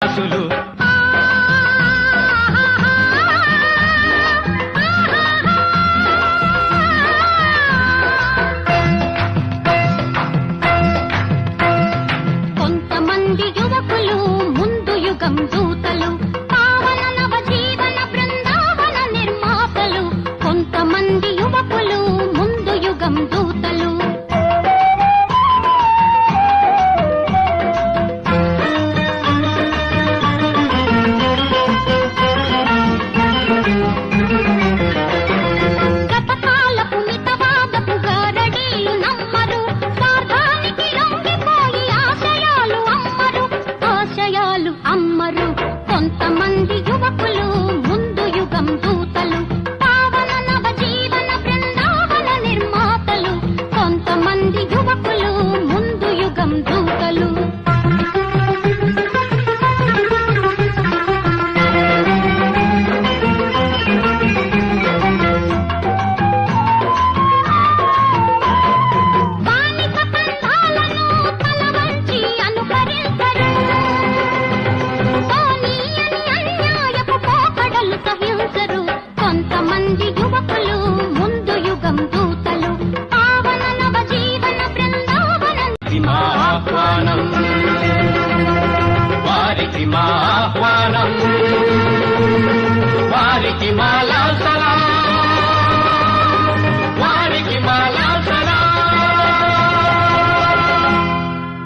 అసులు కొంతమంది యువకులు ముందు యుగం యువకులు అమ్మరు. కొంతమంది యువకులు ముందు యుగం దూతలు. పావన నవ జీవన బృందావన నిర్మాతలు. కొంతమంది యువకులు మంది యువకులు